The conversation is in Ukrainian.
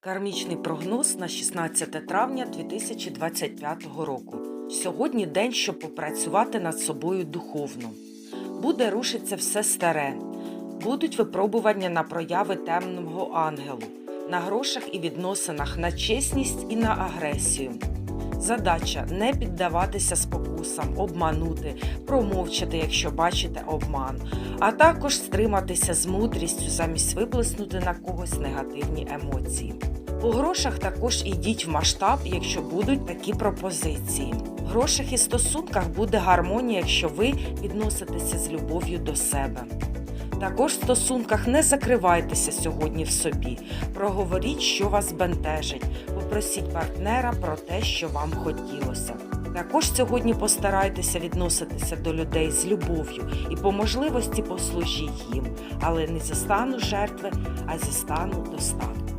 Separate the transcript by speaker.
Speaker 1: Кармічний прогноз на 16 травня 2025 року. Сьогодні день, щоб попрацювати над собою духовно. Буде рушиться все старе. Будуть випробування на прояви темного ангелу, на грошах і відносинах, на чесність і на агресію. Задача не піддаватися спокусам, обманути, промовчати, якщо бачите обман, а також стриматися з мудрістю замість виплеснути на когось негативні емоції. У грошах також ідіть в масштаб, якщо будуть такі пропозиції. В грошах і стосунках буде гармонія, якщо ви відноситеся з любов'ю до себе. Також в стосунках не закривайтеся сьогодні в собі. Проговоріть, що вас бентежить. Попросіть партнера про те, що вам хотілося. Також сьогодні постарайтеся відноситися до людей з любов'ю і по можливості послужіть їм, але не зі стану жертви, а зі стану достатку.